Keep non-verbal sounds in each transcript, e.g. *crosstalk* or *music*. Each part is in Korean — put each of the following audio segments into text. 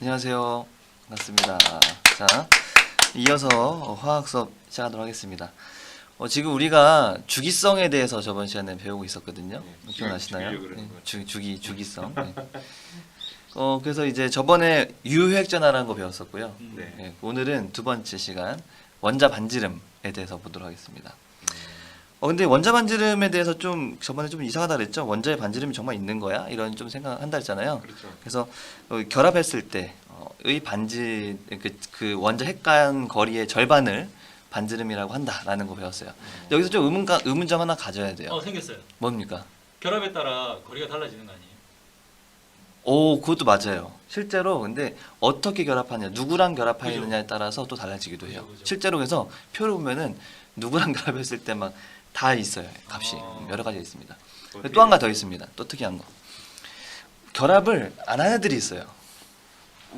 안녕하세요. 반갑습니다. 자, 이어서 어, 화학 수업 시작하도록 하겠습니다. 어, 지금 우리가 주기성에 대해서 저번 시간에 배우고 있었거든요. 네, 기억나시나요? 네. 주, 주기, 주기성. 네. 어, 그래서 이제 저번에 유효액전화라는 거 배웠었고요. 네. 네, 오늘은 두 번째 시간 원자 반지름에 대해서 보도록 하겠습니다. 어 근데 원자 반지름에 대해서 좀 저번에 좀 이상하다 그랬죠? 원자의 반지름이 정말 있는 거야? 이런 좀 생각한다 했잖아요. 그렇죠. 그래서 어, 결합했을 때의 반지 그, 그 원자 핵 간 거리의 절반을 반지름이라고 한다라는 거 배웠어요. 여기서 좀 의문가, 의문점 하나 가져야 돼요. 어 생겼어요. 뭡니까? 결합에 따라 거리가 달라지는 거 아니에요? 오, 그것도 맞아요. 실제로 근데 어떻게 결합하냐, 누구랑 결합하느냐에 따라서 또 달라지기도 해요. 그죠, 그죠. 실제로 그래서 표를 보면은 누구랑 *laughs* 결합했을 때막 다 있어요. 값이 아. 여러 가지 있습니다. 또 한 가지 더 있습니다. 또 특이한 거. 결합을 안 하는 애들이 있어요.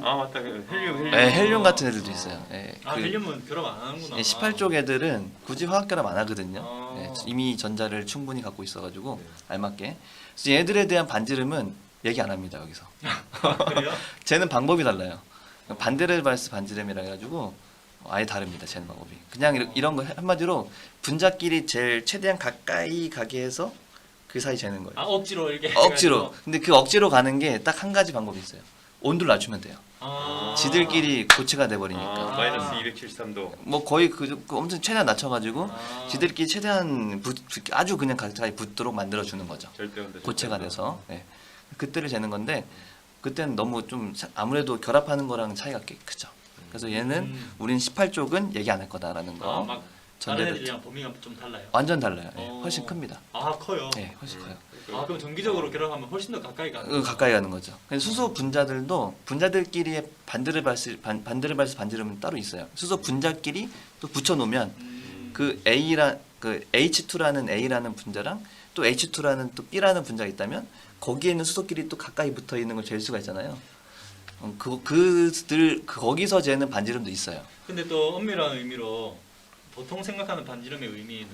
아 맞다. 그 헬륨 헬륨. 네, 헬륨 같은 애들도 있어요. 예, 아 그- 헬륨은 결합 안 하는구나. 예, 18쪽 애들은 굳이 화학 결합 안 하거든요. 아. 예, 이미 전자를 충분히 갖고 있어가지고 네. 알맞게. 그래서 얘들에 대한 반지름은 얘기 안 합니다 여기서. 그래요? *laughs* 쟤는 방법이 달라요. 반대를 발스 반지름이라 해가지고 아예 다릅니다. 쟤는 방법이. 그냥 이런, 이런 거 한마디로 분자끼리 제일 최대한 가까이 가게 해서 그 사이 재는 거예요. 아 억지로 이렇게. 억지로. 해가지고. 근데 그 억지로 가는 게 딱 한 가지 방법이 있어요. 온도를 낮추면 돼요. 아. 지들끼리 고체가 돼버리니까. 아, 마이너스 273도. 뭐 거의 그, 그 엄청 최대한 낮춰가지고 아. 지들끼리 최대한 붙, 아주 그냥 가까이 붙도록 만들어 주는 거죠. 절대 온도. 고체가 돼서 예. 그때를 재는 건데 그때는 너무 좀 차- 아무래도 결합하는 거랑 차이가 꽤 크죠. 그래서 얘는 음. 우린 18쪽은 얘기 안 할 거다라는 거. 아막 다른 전제됐죠. 애들이랑 범위가 좀 달라요. 완전 달라요. 예, 어. 훨씬 큽니다. 아 커요. 예, 훨씬 커요. 아 그럼 정기적으로 결합하면 훨씬 더 가까이 가. 어, 가까이 가는 거죠. 수소 분자들도 분자들끼리의 반드르 발스 반, 반드르 발스 반지름은 따로 있어요. 수소 분자끼리 또 붙여 놓으면 음. 그 A라 그 H2라는 A라는 분자랑 또 H2라는 또 B라는 분자가 있다면 거기에 있는 수소끼리 또 가까이 붙어 있는 걸 잴 수가 있잖아요. 어, 그 그들 그 거기서 재는 반지름도 있어요. 근데 또 엄밀한 의미로 보통 생각하는 반지름의 의미는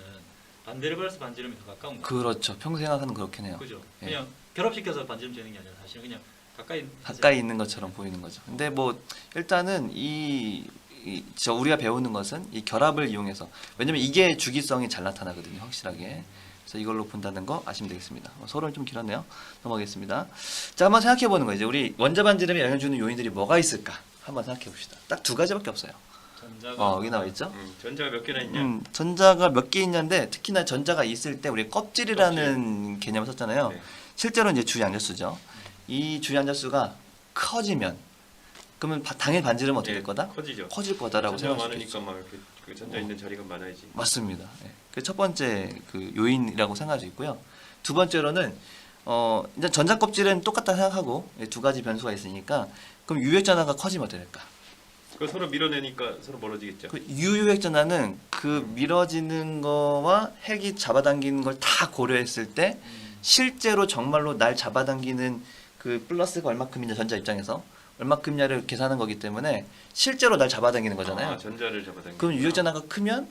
반데르발스 반지름이 더 가까운 거. 그렇죠. 평소 생각하는 그렇긴 해요. 그죠? 예. 그냥 결합시켜서 반지름 재는 게 아니라 사실 그냥 가까이 가까이 있는 것처럼 보이는 거죠. 근데 뭐 일단은 이, 이, 저 우리가 배우는 것은 이 결합을 이용해서 왜냐면 이게 주기성이 잘 나타나거든요, 확실하게. 그래서 이걸로 본다는 거 아시면 되겠습니다. 어, 서론 좀 길었네요. 넘어가겠습니다. 자, 한번 생각해 보는 거예요. 이제 우리 원자 반 지름에 영향 주는 요인들이 뭐가 있을까? 한번 생각해 봅시다. 딱 두 가지밖에 없어요. 전자가 어, 여기 나와 있죠? 음, 전자가 몇 개나 있냐? 음, 전자가 몇 개 있냐인데 특히나 전자가 있을 때 우리 껍질이라는 개념을 썼잖아요. 네. 실제로 이제 주양자수죠. 이 주양자수가 커지면 그러면 바- 당연히 반지름은 어떻게 예, 될 거다? 커지죠. 커질 거다라고 전자가 생각할 수 있죠. 많으니까 막 이렇게 그 전자 있는 자리가 많아야지. 맞습니다. 예. 그 첫 번째 그 요인이라고 생각할 수 있고요. 두 번째로는 어 이제 전자 껍질은 똑같다 생각하고 예, 두 가지 변수가 있으니까 그럼 유액 전화가 커지면 어떻게 될까? 그 서로 밀어내니까 서로 멀어지겠죠. 그 유유액 전화는 그 밀어지는 거와 핵이 잡아당기는 걸 다 고려했을 때 음. 실제로 정말로 날 잡아당기는 그 플러스가 얼마큼이냐 전자 입장에서 얼마큼냐를 계산한 거기 때문에 실제로 날 잡아당기는 거잖아요. 아, 전자를 잡아당기. 그럼 유액 전화가 크면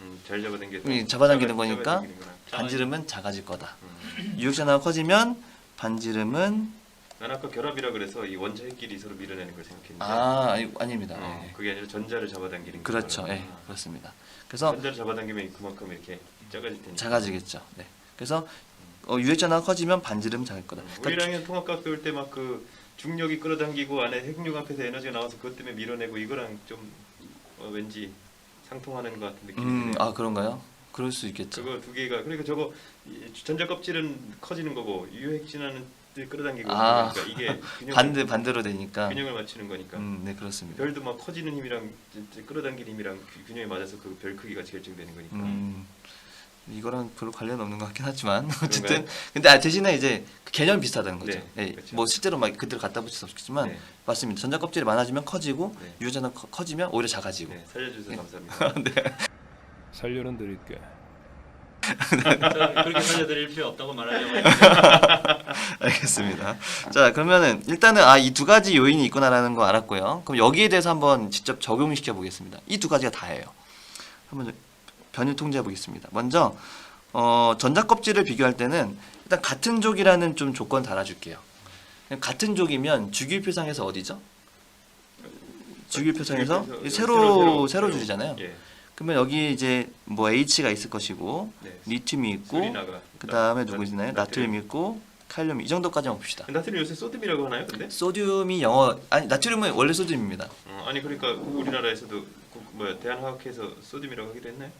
음, 잘 잡아당겨. 음, 잡아당기는 거니까. 반지름은 작아질 거다. 음. 전화가 커지면 반지름은 난 아까 결합이라 그래서 이 원자끼리 서로 밀어내는 걸 생각했는데. 아 아니, 아닙니다. 어, 예. 그게 아니라 전자를 잡아당기는 그렇죠. 예, 그렇습니다. 그래서 전자를 잡아당기면 그만큼 이렇게 작아질 테니까. 작아지겠죠. 네. 그래서 어, 유액 전화가 커지면 반지름 작을 거다. 음, 그러니까 우리랑은 통합과학 배울 때 막 그 중력이 끌어당기고 안에 핵융 앞에서 에너지가 나와서 그것 때문에 밀어내고 이거랑 좀 어, 왠지 상통하는 것 같은 느낌이 음, 드네요. 아 그런가요? 그럴 수 있겠죠. 그거 두 개가 그러니까 저거 이 전자 껍질은 커지는 거고 유핵 진화는 끌어당기고 아, 그러니까 이게 *laughs* 균형을, 반대 반대로 되니까. 균형을 맞추는 거니까 음, 네 그렇습니다. 별도 막 커지는 힘이랑 이제 끌어당기는 힘이랑 균- 균형이 맞아서 그 별 크기가 결정되는 거니까 음, 이거랑 별로 관련 없는 것 같긴 하지만 어쨌든 근데 아, 대신에 이제 그 개념이 비슷하다는 거죠. 네, 예, 그렇죠. 뭐 실제로 막 그대로 갖다 붙일 수 없겠지만 네, 맞습니다. 전자 껍질이 많아지면 커지고 네. 전화 커- 커지면 오히려 작아지고. 네, 살려주셔서 예. 감사합니다. *laughs* 살려는 드릴게. 저 그렇게 살려드릴 필요 없다고 말하려고 했는데 *laughs* 알겠습니다. 자 그러면은 일단은 아 이 두 가지 요인이 있구나라는 거 알았고요. 그럼 여기에 대해서 한번 직접 적용시켜 보겠습니다. 이 두 가지가 다예요. 한번 변유 통제해 보겠습니다. 먼저 어, 전자 껍질을 비교할 때는 일단 같은 족이라는 좀 조건 달아줄게요. 같은 족이면 주기율표상에서 어디죠? 주기율표상에서 주기율표에서 세로 세로, 세로. 줄이잖아요. 예. 그러면 여기 이제 뭐 H가 있을 것이고 네. 리튬이 있고 그 다음에 나- 누구 있나요? 나- 나트륨 이 있고 칼륨 이 정도까지만 봅시다. 나트륨 요새 소듐이라고 하나요? 근데? 소듐이 영어 아니 나트륨은 원래 소듐입니다. 어, 아니 그러니까 우리나라에서도 그 뭐야 대한화학회에서 소듐이라고 하기도 했나요?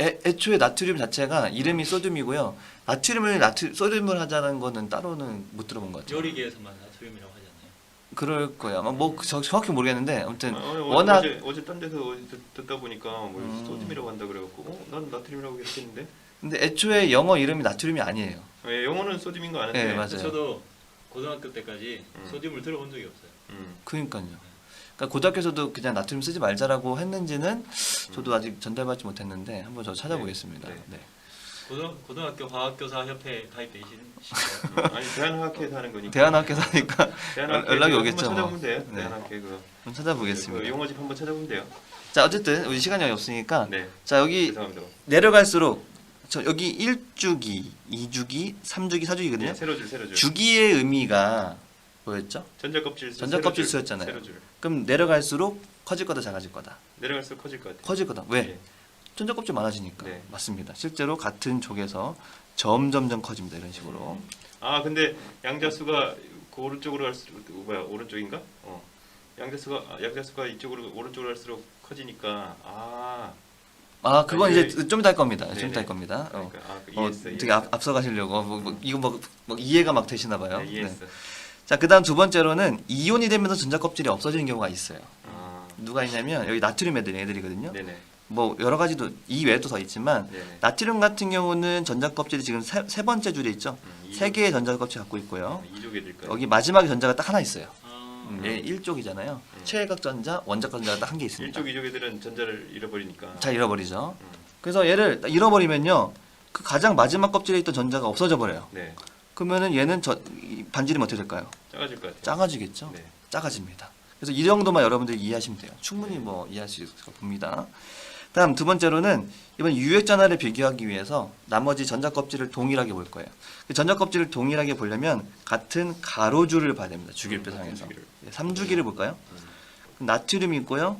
애, 애초에 나트륨 자체가 이름이 소듐이고요. 나트륨을 나트 소듐을 하자는 거는 따로는 못 들어본 것 같아요. 요리계에서만 나트륨이라고 하지 않나요? 그럴 거야. 아마 뭐 저, 정확히 모르겠는데 아무튼 아, 아니, 어- 워낙 어제 어제 딴 데서 어디 듣- 듣다 보니까 뭐 음. 소듐이라고 한다 그래갖고 어, 난 나트륨이라고 계속했는데 근데 애초에 영어 이름이 나트륨이 아니에요. 예, 영어는 소듐인 거 아는데 네, 맞아요. 저도 고등학교 때까지 음. 소듐을 들어본 적이 없어요. 음, 그러니까요. 그러니까 고등학교에서도 그냥 나트륨 쓰지 말자라고 했는지는 저도 아직 전달받지 못했는데 한번 저 찾아보겠습니다. 네, 네. 네. 고등 고등학교 과학교사 협회 가입되시는 *laughs* 음, 아니 대한화학회에서 하는 거니까 대안학교 사니까 대한화학회 연락이 오겠죠, 한번 뭐. 찾아보면 돼요 네. 한번 그 찾아보겠습니다. 용어집 한번 찾아보면 돼요 자 어쨌든 우리 시간이 없으니까 네 자 여기 죄송합니다 내려갈수록 저 여기 1주기, 2주기, 3주기, 4주기거든요. 네, 세로줄 세로줄 주기의 의미가 뭐였죠? 전자 껍질 전자껍질 세로줄, 수였잖아요. 세로 줄 그럼 내려갈수록 커질 거다 작아질 거다. 내려갈수록 커질 것 같아요 커질 거다. 왜? 예. 전자 껍질 많아지니까. 네. 맞습니다. 실제로 같은 족에서 점점점 커집니다. 이런 식으로. 아 근데 양자수가 그 오른쪽으로 갈수록 뭐야 오른쪽인가? 어 양자수가 아, 양자수가 이쪽으로 오른쪽으로 갈수록 커지니까 아 아 그건 아, 이제 이게- 좀 이따 할 겁니다. 좀 네네. 이따 할 겁니다. 어. 그러니까 아 그 어, 이해했어 되게 앞, 앞서가시려고 뭐, 뭐, 이거 뭐, 뭐 이해가 막 되시나 봐요. 네, 이해했어 자, 그 다음 두 번째로는 이온이 되면서 전자껍질이 없어지는 경우가 있어요. 아 누가 있냐면 여기 나트륨 애들 애들이거든요. 네네 뭐 여러 가지도 이 외에도 더 있지만 네네 나트륨 같은 경우는 전자껍질이 지금 세, 세 번째 줄에 있죠. 음, 이족- 세 개의 전자껍질 갖고 있고요. 어, 이족애들까지 여기 마지막에 전자가 딱 하나 있어요. 아, 음, 얘 1쪽이잖아요. 음. 최외각 전자, 원자각 전자가 딱 한 개 있습니다. 일족 이족 애들은 전자를 잃어버리니까 잘 잃어버리죠. 음, 그래서 얘를 잃어버리면요. 그 가장 마지막 껍질에 있던 전자가 없어져 버려요. 네 그러면은 얘는 저 이 반지름이 어떻게 될까요? 작아질 것 같아요 작아지겠죠. 네. 작아집니다. 그래서 이 정도만 여러분들이 이해하시면 돼요. 충분히 뭐 이해할 수 있을 것 봅니다. 다음 두 번째로는 이번 유액 전하를 비교하기 위해서 나머지 전자 껍질을 동일하게 볼 거예요. 그 전자 껍질을 동일하게 보려면 같은 가로줄을 봐야 됩니다. 주기율표상에서. 네, 3주기를 볼까요? 음, 그럼 나트륨이 있고요.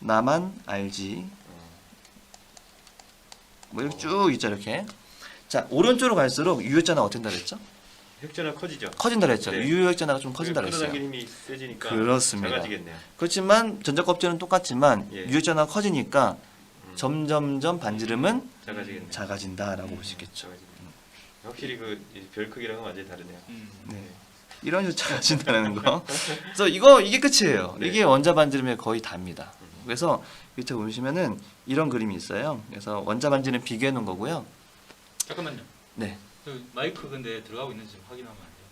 나만 알지. 어, 뭐 이렇게 쭉 있죠 이렇게. 자 오른쪽으로 갈수록 전하가 어떻게 된다 그랬죠? 획전화 커지죠 커진다 그랬죠. 네. 유액 전하가 좀 커진다 그랬어요. 끌어당기는 힘이 세지니까 그렇습니다. 작아지겠네요 그렇지만 전자 껍질은 똑같지만 예. 유액 전하가 커지니까 음, 점점점 반지름은 작아지겠네요 작아진다라고 음, 볼수 있겠죠. 작아지겠네요. 확실히 그 별 크기랑은 완전히 다르네요 음. 네. 이런 식으로 작아진다는 거. *laughs* 그래서 이거 이게 끝이에요. 네. 이게 원자 반지름의 거의 답니다. 음. 그래서 밑에 보시면은 이런 그림이 있어요. 그래서 원자 반지름 비교해 놓은 거고요. 잠깐만요. 네. 그 마이크 근데 들어가고 있는지 좀 확인하면 안 돼요?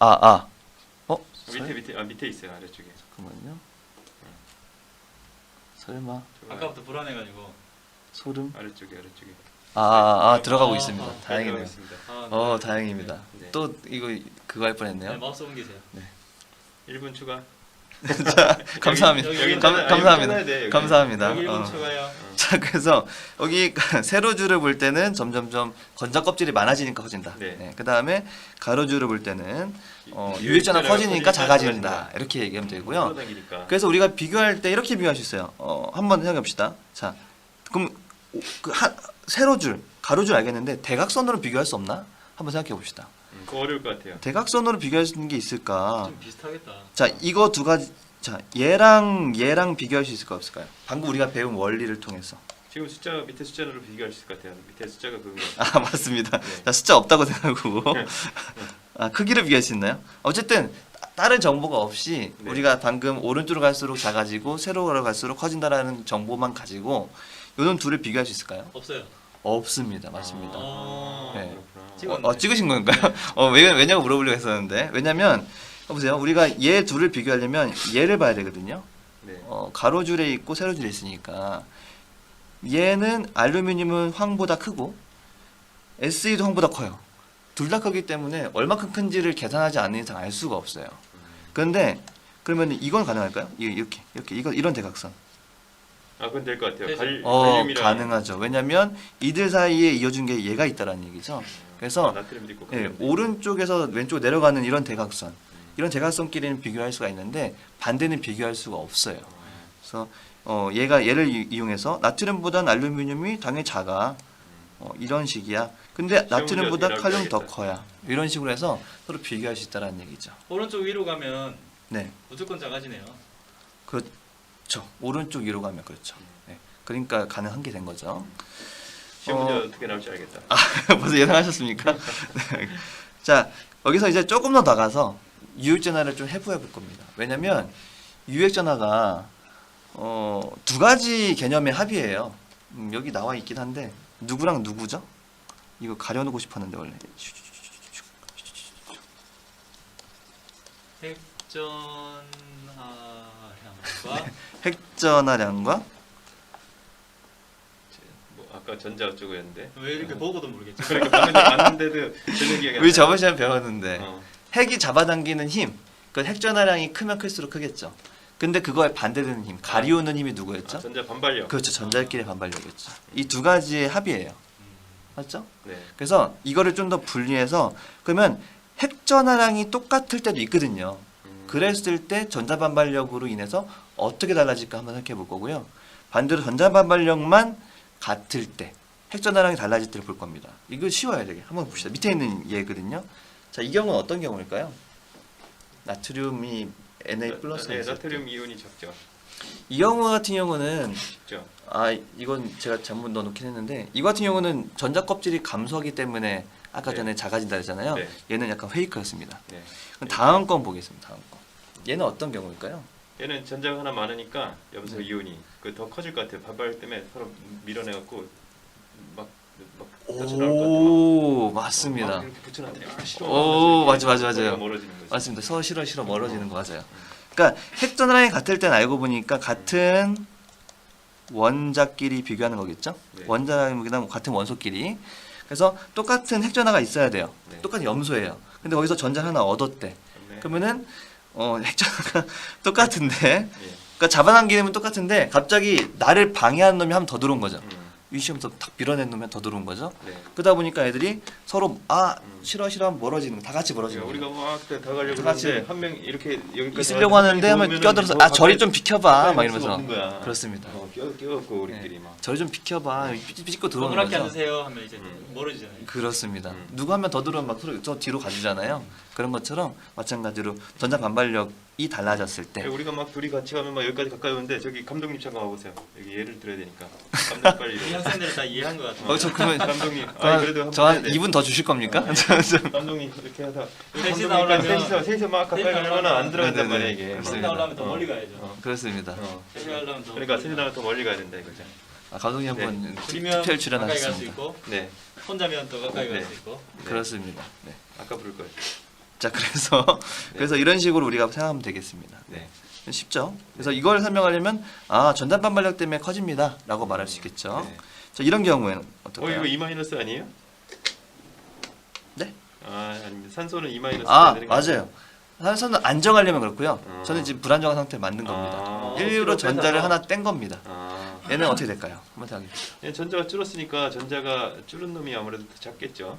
아 아. 어? 밑에 밑에 아 밑에 있어요 아래쪽에 잠깐만요. 설마 좋아요. 아까부터 불안해가지고. 소름? 아래쪽에 아래쪽에 아, 아, 아, 들어가고 아, 있습니다. 아, 다행이네요. 들어가고 있습니다. 아, 어, 네. 다행입니다. 네. 또 이거 그거 할 네, 뻔했네요. 마우스 옮기세요. 1분 추가 *laughs* 감사합니다. 여기, 여기 감, 잘라- 감사합니다. 여기 여기. 감사합니다. 여기 1분 어. 추가요. 자, *laughs* 그래서 여기 *laughs* 세로줄을 볼 때는 점점점 건자 껍질이 많아지니까 커진다. 네. 그 다음에 가로줄을 볼 때는 어, 유액전화가 커지니까 작아진다. 작아진다. 이렇게 얘기하면 되고요. 그래서 우리가 비교할 때 이렇게 비교할 수 있어요. 어, 한번 생각해 봅시다. 자, 그럼 오- 그 한, 세로줄, 가로줄 알겠는데 대각선으로 비교할 수 없나? 한번 생각해 봅시다. 음, 그거 어려울 것 같아요 대각선으로 비교할 수 있는 게 있을까? 좀 비슷하겠다. 자, 이거 두 가지. 자, 얘랑 얘랑 비교할 수 있을까 없을까요? 방금 우리가 배운 원리를 통해서. 지금 숫자 밑에 숫자로 비교할 수 있을 것 같아요 밑에 숫자가 그거 아, 맞습니다. 네. 자, 숫자 없다고 생각하고. 아, 크기를 비교할 수 있나요? 어쨌든 따- 다른 정보가 없이 네. 우리가 방금 오른쪽으로 갈수록 작아지고 세로로 갈수록 커진다라는 정보만 가지고 요런 둘을 비교할 수 있을까요? 없어요. 없습니다. 맞습니다. 어. 네. 그렇구나. 찍었네. 어, 찍으신 건가요? *laughs* 어, 왜, 왜냐고 물어보려고 했었는데. 왜냐면, 어, 보세요. 우리가 얘 둘을 비교하려면 얘를 봐야 되거든요. 네. 어, 가로줄에 있고 세로줄에 있으니까. 얘는 알루미늄은 황보다 크고, SE도 황보다 커요. 둘 다 크기 때문에 얼마큼 큰지를 계산하지 않는 이상 알 수가 없어요. 그런데, 그러면 이건 가능할까요? 이- 이렇게, 이렇게, 이거, 이런 대각선. 아 그건 될 것 같아요. 갈, 어, 갈륨이랑 가능하죠. 왜냐면 이들 사이에 이어준 게 얘가 있다라는 얘기죠. 그래서 나트륨도 있고. 예, 오른쪽에서 왼쪽 내려가는 이런 대각선, 이런 대각선끼리는 비교할 수가 있는데 반대는 비교할 수가 없어요. 그래서 어, 얘가 얘를 이- 이용해서 나트륨보다는 알루미늄이 당연히 작아. 어, 이런 식이야. 근데 나트륨보다 칼륨 더. 커야. 이런 식으로 해서 서로 비교할 수 있다는 얘기죠. 오른쪽 위로 가면 네, 무조건 작아지네요. 그렇죠. 오른쪽 위로 가면 그렇죠. 네. 그러니까 가능한 게 된 거죠. 시험 문제 어. 어떻게 나올지 알겠다. *laughs* 벌써 예상하셨습니까? *laughs* 네. 자, 여기서 이제 조금 더 나가서 유액 전화를 좀 해부해 볼 겁니다. 왜냐면 유액 전화가 어, 두 가지 개념의 합이에요. 음, 여기 나와 있긴 한데 누구랑 누구죠? 이거 가려놓고 싶었는데 원래. 핵전하량과 핵전화량과 *laughs* 뭐 아까 전자 어쩌고였는데. 왜 이렇게 보고도 모르겠죠? 그러니까 봤는데 봤는데도 전혀 기억이 안 우리 나. 저번 시간에 배웠는데 어. 핵이 잡아당기는 힘, 그 핵전화량이 크면 클수록 크겠죠. 근데 그거에 반대되는 힘, 가리우는 힘이 누구였죠? 아, 전자 반발력. 그렇죠. 전자끼리 반발력이었죠. 이 두 가지의 합이에요. 맞죠? 네. 그래서 이거를 좀 더 분리해서 그러면 핵전화량이 똑같을 때도 있거든요. 음. 그랬을 때 전자 반발력으로 인해서 어떻게 달라질까 한번 생각해 볼 거고요. 반대로 전자 반발력만 같을 때 핵전화량이 달라질 때를 볼 겁니다. 이거 쉬워야 되게 한번 봅시다. 밑에 있는 얘거든요. 자, 이 경우는 어떤 경우일까요? 나트륨이 Na 플러스 네, 나트륨 이온이 적죠. 이 경우 같은 경우는 적죠. 아 이건 제가 잘못 넣어놓긴 했는데 이거 같은 경우는 전자 껍질이 감소하기 때문에 아까 네. 전에 작아진다 했잖아요. 네. 얘는 약간 페이크였습니다. 네. 그럼 다음 건 보겠습니다. 다음 거. 얘는 어떤 경우일까요? 얘는 전자가 하나 많으니까 염소 네. 이온이 그 더 커질 것 같아요. 반발 때문에 서로 밀어내갖고 막 오막 맞습니다. 오, 맞아, 맞아, 맞아요. 맞습니다. 서로 싫어 싫어 멀어지는 거 맞아요. 그러니까 핵전화량이 같을 땐 알고 보니까 같은 원자끼리 비교하는 거겠죠? 네. 뭐 같은 원소끼리. 그래서 똑같은 핵전화가 있어야 돼요. 네. 똑같은 염소예요. 근데 거기서 전자 하나 얻었대. 네. 그러면은 어, 핵전화가 *laughs* 똑같은데 예. 그러니까 잡아당기는 똑같은데 갑자기 나를 방해하는 놈이 한 번 더 들어온 거죠. 음. 위시험서 탁 밀어낸 놈이 번더 들어온 거죠. 네. 그러다 보니까 애들이 서로 아 음. 싫어 싫어 하면 멀어지는 거, 다 같이 멀어지는 거. 우리가 막 그때 다 가려고 다 같이 그러는데 한명 이렇게 여기까지 있으려고 하는데 한번 껴들어서 뭐아 저리 좀 비켜봐 막 이러면서. 그렇습니다. 어, 껴 껴갖고 우리끼리 막. 저리 좀 비켜봐 삐- 삐집고 들어오는 동그랗게 거죠. 앉으세요 하면 이제 음. 멀어지잖아요. 그렇습니다. 음. 누구 한명더 들어오면 막 서로 저 뒤로 가주잖아요. 그런 것처럼 마찬가지로 전자 반발력이 달라졌을 때 우리가 막 둘이 같이 가면 막 여기까지 가까이 오는데 저기 감독님 잠깐 와보세요. 여기 예를 들어야 되니까. 감독 빨리. *laughs* 이 학생들은 다 이해한 것 같아요. 어, 저 그러면 *laughs* 감독님. 아 그래도 저한 번 2분 더 주실 겁니까? *laughs* 감독님 이렇게 하다. 셋이 나오려면- 셋이서 셋이서 막 가까이 셋이 가려면 나오려면- 안 들어간단 네네네. 말이야 이게. 그렇습니다. 셋이 나오려면 더 어. 멀리 가야죠. 어. 그렇습니다. 어. 셋이 가려면 더 그러니까 멀리 셋이 나면 더 멀리 가야 된다 이거죠. 아, 감독님 한번 둘이면 특별 가까이 갈 수 출연하셨습니다. 있고 네. 혼자면 더 가까이 갈 네. 수 있고 그렇습니다. 네. 아까 부를 거예요. 자 그래서 그래서 이런 식으로 우리가 생각하면 되겠습니다. 네. 쉽죠? 그래서 이걸 설명하려면 아 전자 반발력 때문에 커집니다라고 말할 수 있겠죠. 네. 자 이런 경우에는 어 어떨까요? 이거 E 마이너스 아니에요? 네? 아 아닙니다. 산소는 E 마이너스. 아 맞아요. 산소는 안정하려면 그렇고요. 어. 저는 지금 불안정한 상태를 만든 겁니다. 아, 일부러 어깨로 전자를 빼서. 하나 뗀 겁니다. 아. 얘는 어떻게 될까요? 한번 생각해 보시죠. 얘 전자가 줄었으니까 전자가 줄은 놈이 아무래도 더 작겠죠.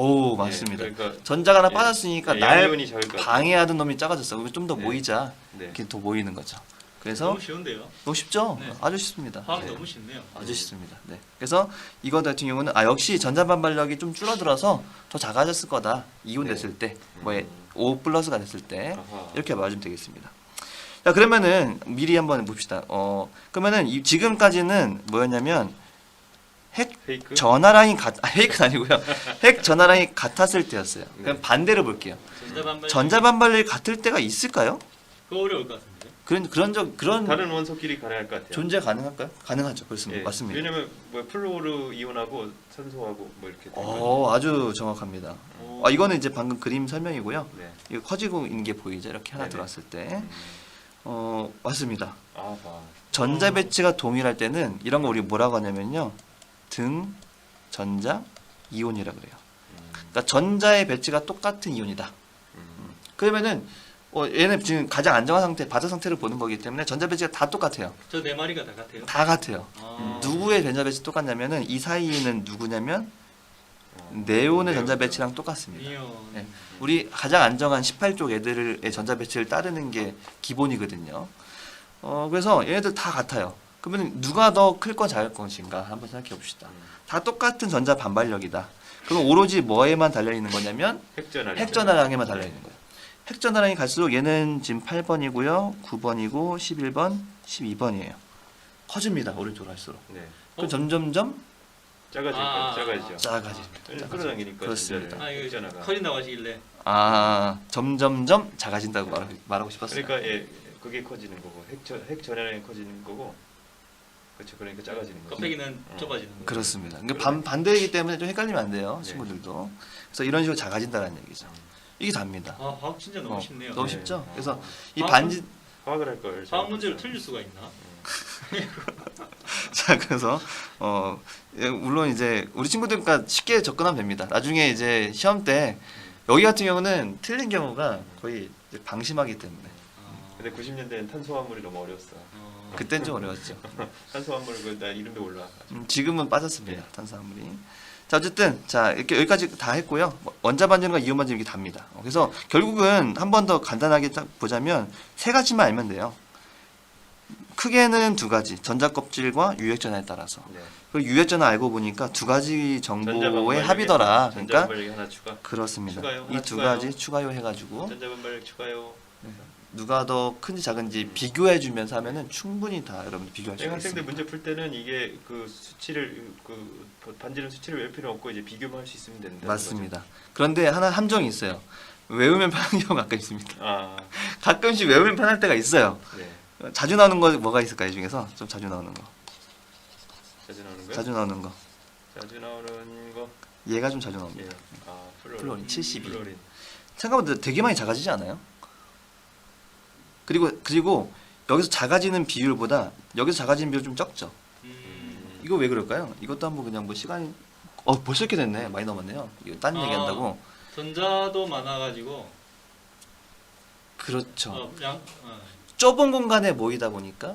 오 맞습니다. 예, 그러니까 전자가 하나 예. 빠졌으니까 예, 날 양이온이 작을 것 같아요. 방해하던 놈이 작아졌어. 그러면 좀 더 네. 모이자. 네. 이렇게 더 모이는 거죠. 그래서 너무 쉬운데요. 너무 쉽죠? 네. 아주 쉽습니다. 화학 네. 너무 쉽네요. 아주 쉽습니다. 네. 그래서 이거 같은 경우는 아 역시 전자 반발력이 좀 줄어들어서 더 작아졌을 거다. 이온 네. 됐을 때, 뭐 음. O 플러스가 됐을 때 아하. 이렇게 말하면 되겠습니다. 자 그러면은 미리 한번 봅시다. 어 그러면은 이, 지금까지는 뭐였냐면 핵 페이크. 전화량이 같 아, 핵은 아니고요. *laughs* 핵 전화량이 같았을 때였어요. 그럼 네. 반대로 볼게요. 전자 반발 전자 반발력이 같을 때가 있을까요? 그거 어려울 것 같은데. 그런 그런 적 그런 다른 원소끼리 가능할 것 같아요. 존재 가능할까요? 가능하죠. 그렇습니다. 예, 맞습니다. 왜냐면 뭐 플로르 이온하고 산소하고 뭐 이렇게. 어 아주 정확합니다. 오. 아 이거는 이제 방금 그림 설명이고요. 네. 이거 커지고 있는 게 보이죠? 이렇게 하나 네네. 들어왔을 때. 음. 어 맞습니다. 아, 봐. 전자 배치가 동일할 때는 이런 거 우리 뭐라고 하냐면요. 등 전자 이온이라 그래요. 음. 그러니까 전자의 배치가 똑같은 이온이다. 음. 그러면은 어, 얘는 지금 가장 안정한 상태, 바다 상태를 보는 거기 때문에 전자 배치가 다 똑같아요. 저 네 마리가 다 같아요. 다 같아요. 아. 누구의 전자 배치 똑같냐면은 이 사이에는 누구냐면 어. 네온의 전자 배치랑 똑같습니다. 네. 우리 가장 안정한 18쪽 애들의 전자 배치를 따르는 게 기본이거든요. 어, 그래서 얘네들 다 같아요. 그러면 누가 더 클 건 작을 것인가 한번 생각해 봅시다. 음. 다 똑같은 전자 반발력이다. 그럼 오로지 뭐에만 달려 있는 거냐면 핵전화. 핵전화량에만 달려 있는 거예요. 핵전화량이 갈수록 얘는 지금 8번이고요, 9번이고 11번, 12번이에요. 커집니다. 오른쪽으로 할수록. 네. 그럼 점점점 작아질 아, 거예요. 작아지죠. 작아집니다. 왜냐면 끌어당기니까 그렇습니다. 아 이거 핵전화가. 커진다고 하시길래 아 점점점 작아진다고 말하고, 말하고 싶었어요. 그러니까 예, 그게 커지는 거고 핵전 핵전화량이 커지는 거고. 그렇죠. 그러니까 작아지는 거죠. 껍데기는 어. 좁아지는 거죠. 그렇습니다. 그러니까 반, 반대이기 때문에 좀 헷갈리면 안 돼요, 네. 친구들도. 그래서 이런 식으로 작아진다는 얘기죠. 이게 답니다. 아 과학 진짜 너무 어, 쉽네요. 너무 네. 쉽죠? 어. 그래서 이 반지 화학을 할 걸. 화학 문제를 틀릴 수가 있나? *laughs* 자 그래서 어 예, 물론 이제 우리 친구들과 쉽게 접근하면 됩니다. 나중에 이제 시험 때 여기 같은 경우는 틀린 경우가 거의 이제 방심하기 때문에 어, 근데 90년대엔 탄소화물이 너무 어려웠어. 어, 그땐 좀 어려웠죠. 탄소 화물 그나 이름도 몰라. 음, 지금은 빠졌습니다. 네. 탄수화물이. 자 어쨌든 자 이렇게 여기까지 다 했고요. 뭐, 원자 반전과 이온 반전 이렇게 답니다. 어, 그래서 결국은 한 번 더 간단하게 딱 보자면 세 가지만 알면 돼요. 크게는 두 가지 전자 껍질과 유액 전하에 따라서 네. 그 유액 전하 알고 보니까 두 가지 정보의 합이더라. 그러니까. 그렇습니다. 이 두? 가지 추가요 해가지고 전자 반발력 추가요. 누가 더 큰지 작은지 비교해 주면서 하면은 충분히 다 여러분 비교할 수 네, 학생들 있습니다. 문제 풀 때는 이게 그 수치를 그 반지름 수치를 외울 필요 없고 이제 비교만 할 수 있으면 된다. 맞습니다. 그런데 하나 함정이 있어요. 외우면 편한 경우가 가끔 있습니다. 아, *laughs* 가끔씩 외우면 편할 때가 있어요. 네. 자주 나오는 거 뭐가 있을까요? 이 중에서 좀 자주 나오는 거. 자주 나오는 거요? 자주 나오는 거. 자주 나오는 거. 얘가 좀 자주 나옵니다. 예. 아, 플로린. 플로린 72. 플로린. 생각보다 되게 많이 작아지지 않아요? 그리고 그리고 여기서 작아지는 비율보다 여기서 작아지는 비율 좀 적죠. 음, 이거 왜 그럴까요? 이것도 한번 그냥 뭐 시간이 어 벌써 이렇게 됐네. 많이 넘었네요. 이거 딴 아. 얘기한다고. 전자도 많아가지고 그렇죠. 어, 양 어, 좁은 공간에 모이다 보니까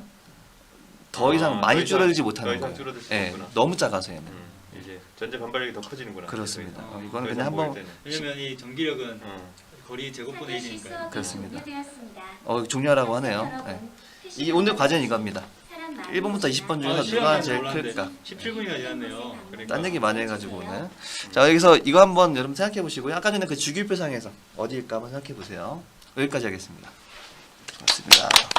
더 이상 아, 많이 더 이상- 줄어들지 더 못하는 이상 거예요. 줄어들 예, 없구나. 너무 작아서 얘는. 음, 이제 전자 반발력이 더 커지는구나. 그렇습니다. 어, 이거는 이상 그냥 모일 한번 때는. 왜냐면 이 전기력은 어. 거리 제곱분의 1이니까요. 그렇습니다. 어, 종료하라고 하네요. 예. 이 오늘 과제는 이겁니다. 1번부터 20번 중에서 아, 누가 시간이 제일. 클까? 17분이나 지났네요. 그러니까. 딴 얘기 많이 해가지고 오늘. 자 여기서 이거 한번 여러분 생각해 보시고요. 아까 전에 그 주기표상에서 어디일까 한번 생각해 보세요. 여기까지 하겠습니다. 고맙습니다.